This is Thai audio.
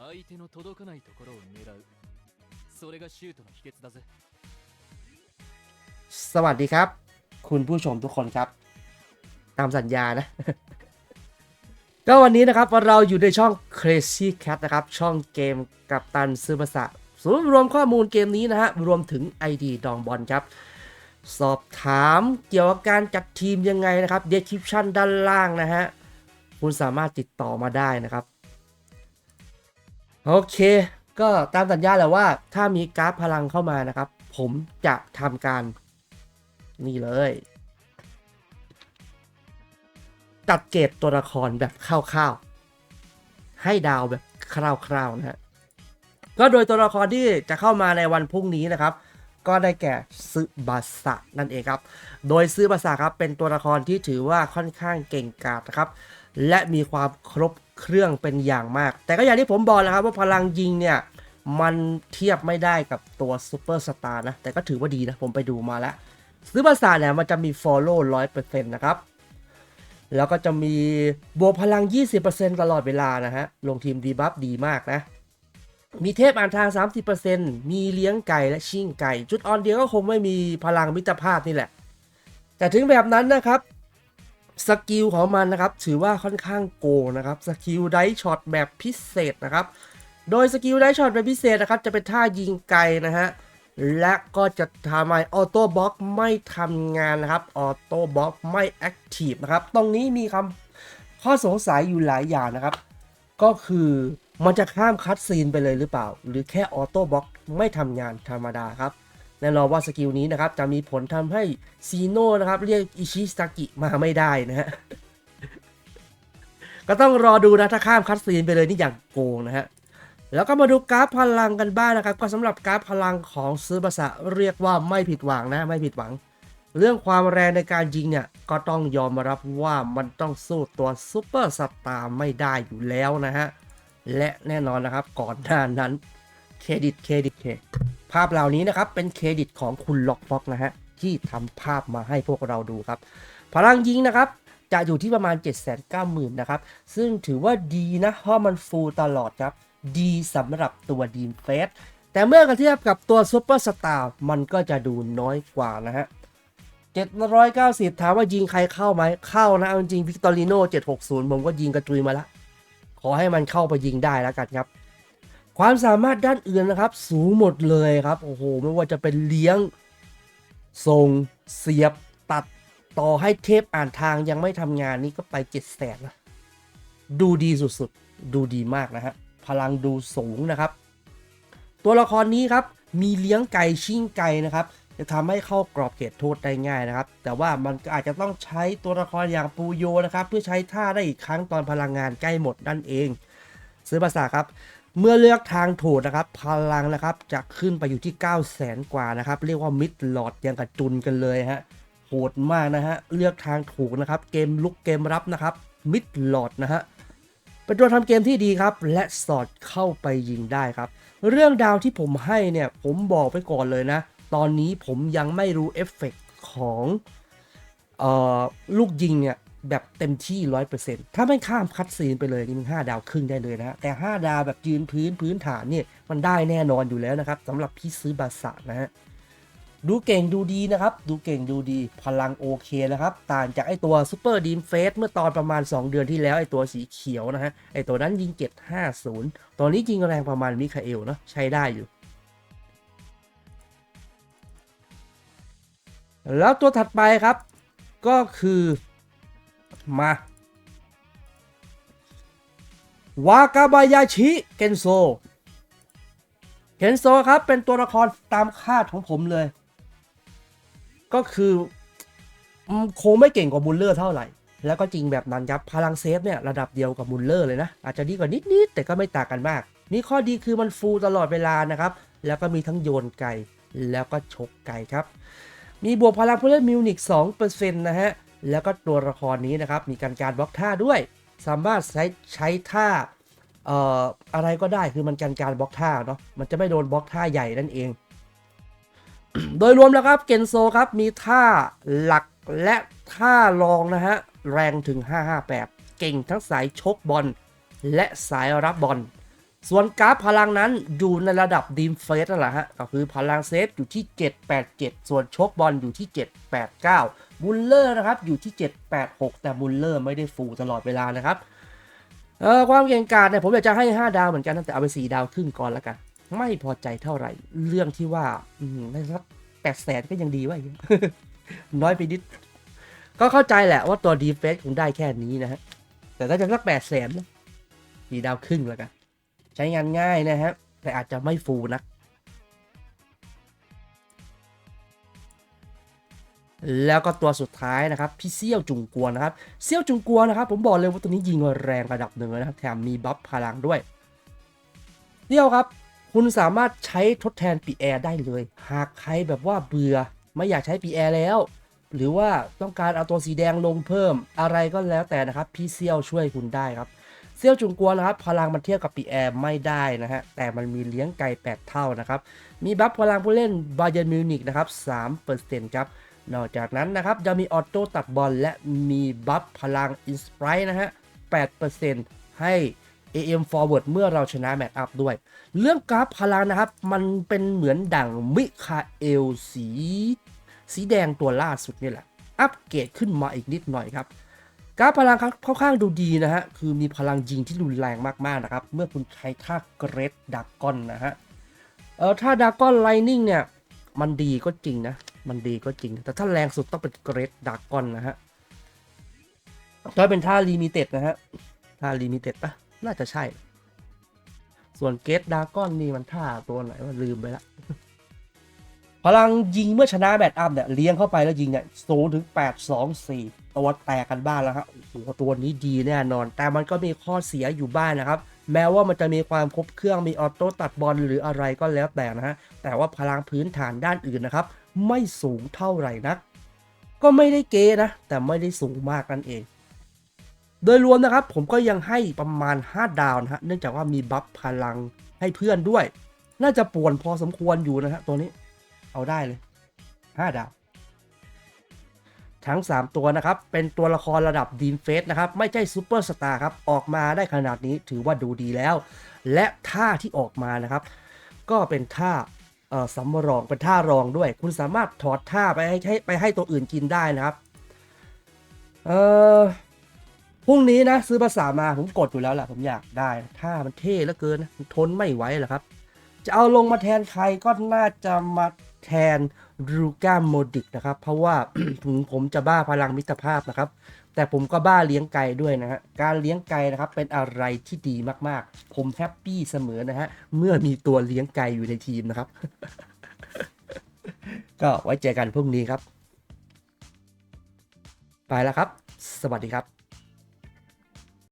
相手の届かないところを狙うそれがシュートの秘訣だぜ สวัสดีครับ คุณผู้ชมทุกคนครับ ตามสัญญานะ ก็วันนี้นะครับเราอยู่ในช่อง Crazy Cat นะครับ ช่องเกมกับตันซื้อภาษาศูนย์รวมข้อมูลเกมนี้นะฮะ รวมถึง ID ดองบอลครับ สอบถามเกี่ยวกับการจัดทีมยังไงนะครับ description ด้านล่างนะฮะ คุณสามารถติดต่อมาได้นะครับ โอเค ก็ตามสัญญาแหละว่าถ้ามีกราฟพลังเข้ามานะครับ ผมจะทำการ นี่เลย ตัดเกรดตัวละครแบบคร่าวๆ ให้ดาวแบบคร่าวๆนะฮะก็โดยตัวละครที่จะเข้ามาในวันพรุ่งนี้นะครับ ก็ได้แก่ซึบาสะนั่นเองครับ โดยซึบาสะครับเป็นตัวละครที่ถือว่าค่อนข้างเก่งกาจนะครับ และมีความครบ รื่องเป็นอย่างมาก แต่ก็อย่างที่ผมบอกแล้วครับว่าพลังยิงเนี่ย มันเทียบไม่ได้กับตัวซูเปอร์สตาร์นะ แต่ก็ถือว่าดีนะ ผมไปดูมาแล้วซื้อภาษาเนี่ยมันจะมี follow 100%นะครับ แล้วก็จะมีบวกพลัง 20%ตลอดเวลานะฮะ ลงทีมดีบัฟดีมากนะ มีเทพอ่านทาง 30%มีเลี้ยงไก่และชิ่งไก่ จุดอ่อนเดียวก็คงไม่มีพลังมิตรภาพนี่แหละ แต่ถึงแบบนั้นนะครับ สกิลของมันนะครับ ถือว่าค่อนข้างโกนะครับ สกิลไดช็อตแบบพิเศษนะครับ โดยสกิลไดช็อตแบบพิเศษนะครับ จะเป็นท่ายิงไกลนะฮะ และก็จะทำให้ออโต้บล็อกไม่ทำงานนะครับ ออโต้บล็อกไม่แอคทีฟนะครับ ตรงนี้มีคำข้อสงสัยอยู่หลายอย่างนะครับ ก็คือมันจะข้ามคัดซีนไปเลยหรือเปล่า หรือแค่ออโต้บล็อกไม่ทำงานธรรมดาครับ แน่นอนว่าสกิลนี้นะครับจะมีผลทำให้ซีโน่นะครับเรียกอิชิซากิมาไม่ได้นะฮะก็ต้องรอดูนะถ้าข้ามคัดซีนไปเลยนี่อย่างโกงนะฮะแล้วก็มาดูกราฟพลังกันบ้างนะครับ ก็สำหรับกราฟพลังของซื้อภาษาเรียกว่าไม่ผิดหวังนะไม่ผิดหวัง เรื่องความแรงในการยิงเนี่ยก็ต้องยอมรับว่ามันต้องสู้ตัวซูเปอร์สตาร์ไม่ได้อยู่แล้วนะฮะและแน่นอนนะครับก่อนหน้านั้น เครดิตเครดิตเครดิตภาพเหล่านี้นะครับเป็นเครดิตของคุณล็อกฟ็อกนะฮะที่ทำภาพมาให้พวกเราดูครับ พลังยิงนะครับจะอยู่ที่ประมาณ 790,000นะครับ ซึ่งถือว่าดีนะเพราะมันฟูลตลอดครับ ดีสำหรับตัวดีมเฟสแต่เมื่อกเทียบกับตัวซูเปอร์สตาร์มันก็จะดูน้อยกว่านะฮะ 790 ถามว่ายิงใครเข้าไหมเข้านะเอาจริงวิกตอริโน760 ผมก็ยิงกระจุยมาละ ขอให้มันเข้าไปยิงได้แล้วกันครับ ความสามารถด้านอื่นนะครับ สูงหมดเลยครับ โอ้โห ไม่ว่าจะเป็นเลี้ยงส่งเสียบตัดต่อให้เทปอ่านทางยังไม่ทำงานนี่ก็ไป7 0 0แสนนะดูดีสุดๆ ดูดีมากนะฮะ พลังดูสูงนะครับ ตัวละครนี้ครับ มีเลี้ยงไก่ชิ่งไก่นะครับ จะทำให้เข้ากรอบเขตโทษได้ง่ายนะครับ แต่ว่ามันก็อาจจะต้องใช้ตัวละครอย่างปูโยนะครับ เพื่อใช้ท่าได้อีกครั้งตอนพลังงานใกล้หมดนั่นเอง ซื้อภาษาครับ เมื่อเลือกทางถูกนะครับ พลังนะครับจะขึ้นไปอยู่ที่ 9 0 0แสนกว่านะครับ เรียกว่ามิดหลอดยังกระจุนกันเลยฮะโหดมากนะฮะ เลือกทางถูกนะครับ เกมลุกเกมรับนะครับ มิดหลอดนะฮะเป็นตัวทำเกมที่ดีครับ และสอดเข้าไปยิงได้ครับ เรื่องดาวที่ผมให้เนี่ย ผมบอกไปก่อนเลยนะ ตอนนี้ผมยังไม่รู้เอฟเฟกต์ของออลูกยิงเนี่ย แบบเต็มที่100%ถ้าไม่ข้ามคัดซีนไปเลยนี่มัน5ดาวครึ่งได้เลยนะแต่5ดาวแบบยืนพื้นพื้นฐานเนี่ยมันได้แน่นอนอยู่แล้วนะครับสำหรับพี่ซื้อบาสะนะฮะดูเก่งดูดีนะครับ ดูเก่งดูดีพลังโอเคนะครับ ต่างจากไอตัวซูเปอร์ดีมเฟสเมื่อตอนประมาณ 2 เดือนที่แล้วไอตัวสีเขียวนะฮะไอตัวนั้นยิง750ตอนนี้ยิงแรงประมาณมิคาเอลเนาะใช้ได้อยู่ แล้วตัวถัดไปครับ ก็คือ มาวากาบายาชิเกนโซเกนโซครับเป็นตัวละครตามคาดของผมเลย ก็คือคงไม่เก่งกว่ามุลเลอร์เท่าไหร่ แล้วก็จริงแบบนั้นครับพลังเซฟเนี่ยระดับเดียวกับมุลเลอร์เลยนะ อาจจะดีกว่านิดๆแต่ก็ไม่ต่างกันมากมีข้อดีคือมันฟูลตลอดเวลานะครับ แล้วก็มีทั้งโยนไก่แล้วก็ชกไก่ครับ มีบวกพลังผู้เล่นมิวนิก2%นะฮะ แล้วก็ตัวละครนี้นะครับ มีการการบล็อกท่าด้วย สามารถใช้ใช้ท่าเอ่ออะไรก็ได้คือมันการการบล็อกท่าเนาะมันจะไม่โดนบล็อกท่าใหญ่นั่นเอง โดยรวมแล้วครับเกนโซครับมีท่าหลักและท่ารองนะฮะแรงถึง 558 เก่งทั้งสายชกบอลและสายรับบอลส่วนกราฟพลังนั้นอยู่ในระดับดีมเฟสนั่นแหละฮะก็คือพลังเซฟอยู่ที่ 787 ส่วนชกบอลอยู่ที่ 789 บุลเลอร์นะครับอยู่ที่ 786 แต่บุลเลอร์ไม่ได้ฟูตลอดเวลานะครับเออความเก่งกาจเนี่ยผมอยากจะให้ 5 ดาวเหมือนกันแต่เอาไป 4 ดาวครึ่งก่อนแล้วกัน ไม่พอใจเท่าไหร่ เรื่องที่ว่าอืมได้สักแปดแสนก็ยังดีว่าน้อยไปนิด ก็เข้าใจแหละว่าตัวดีเฟสคงได้แค่นี้นะฮะ แต่ถ้าจะสักแปดแสนสี่ดาวครึ่งแล้วกัน ใช้งานง่ายนะฮะแต่อาจจะไม่ฟูลนะ แล้วก็ตัวสุดท้ายนะครับพี่เซี่ยวจุงกัวนะครับเซี่ยวจุงกัวนะครับ ผมบอกเลยว่าตัวนี้ยิงแรงระดับหนึ่งนะครับแถมมีบัฟพลังด้วยเซี่ยวครับ คุณสามารถใช้ทดแทนปีแอร์ได้เลย หากใครแบบว่าเบื่อไม่อยากใช้ปีแอร์แล้ว หรือว่าต้องการเอาตัวสีแดงลงเพิ่มอะไรก็แล้วแต่นะครับ พี่เซี่ยวช่วยคุณได้ครับเซี่ยวจุงกัวนะครับ พลังมันเทียบกับปีแอร์ไม่ได้นะฮะแต่มันมีเลี้ยงไก่8เท่านะครับมีบัฟพลังผู้เล่นบาเย r n มิวนิกนะครับ3%ครับ นอกจากนั้นนะครับยังมีออโต้ตัดบอลและมีบัฟพลังอินสป r ร์นะฮะ 8%ให้ AM Forward เมื่อเราชนะแมตช์อัพด้วย เรื่องกราฟพลังนะครับ มันเป็นเหมือนดั่งมิคาเอลสี สีแดงตัวล่าสุดนี่แหละ อัปเกรดขึ้นมาอีกนิดหน่อยครับ กราฟพลังครับค่อนข้างดูดีนะฮะ คือมีพลังยิงที่รุนแรงมากๆนะครับ เมื่อคุณใช้ท่าเกรดดักกอนนะฮะ เออถ้าดักกอนไลนิ่งเนี่ย มันดีก็จริงนะ มันดีก็จริง แต่ถ้าแรงสุดต้องเป็นเกรดดักกอนนะฮะถ้าเป็นท่าลิมิเต็ดนะฮะท่าลิมิเต็ดปะน่าจะใช่ ส่วนเกตดดากอนนี่มันท่าตัวไหนว่าลืมไปละพลังยิงเมื่อชนะแบตอัพเนี่ยเลี้ยงเข้าไปแล้วยิงเนี่ยศูนย์ถึงแปดสองสี่ตัวแตกกันบ้างแล้วครับโอ้โหตัวนี้ดีแน่นอน แต่มันก็มีข้อเสียอยู่บ้างนะครับ แม้ว่ามันจะมีความครบเครื่องมีออโต้ตัดบอลหรืออะไรก็แล้วแต่นะฮะแต่ว่าพลังพื้นฐานด้านอื่นนะครับ ไม่สูงเท่าไหร่นัก ก็ไม่ได้เกนะ แต่ไม่ได้สูงมากนั่นเอง โดยรวมนะครับผมก็ยังให้ประมาณ 5 ดาวนะฮะ เนื่องจากว่ามีบัฟพลังให้เพื่อนด้วย น่าจะป่วนพอสมควรอยู่นะฮะตัวนี้ เอาได้เลย 5 ดาว ทั้ง 3 ตัวนะครับ เป็นตัวละครระดับดีมเฟสนะครับ ไม่ใช่ซูเปอร์สตาร์ครับ ออกมาได้ขนาดนี้ถือว่าดูดีแล้ว และท่าที่ออกมานะครับ ก็เป็นท่า สำรองเป็นท่ารองด้วย คุณสามารถถอดท่าไปให้ไปให้ตัวอื่นกินได้นะครับ เออพรุ่งนี้นะ ซื้อภาษามาผมกดอยู่แล้วแหละผมอยากได้ท่ามันเท่เหลือเกินนะทนไม่ไหวหรอครับ จะเอาลงมาแทนใครก็น่าจะมาแทนรูก้าโมดิกนะครับ เพราะว่าถึงผมจะบ้าพลังมิตรภาพนะครับ แต่ผมก็บ้าเลี้ยงไก่ด้วยนะฮะ การเลี้ยงไก่นะครับเป็นอะไรที่ดีมากๆ ผมแฮปปี้เสมอนะฮะ เมื่อมีตัวเลี้ยงไก่อยู่ในทีมนะครับ ก็ไว้เจอกันพรุ่งนี้ครับ ไปแล้วครับ สวัสดีครับ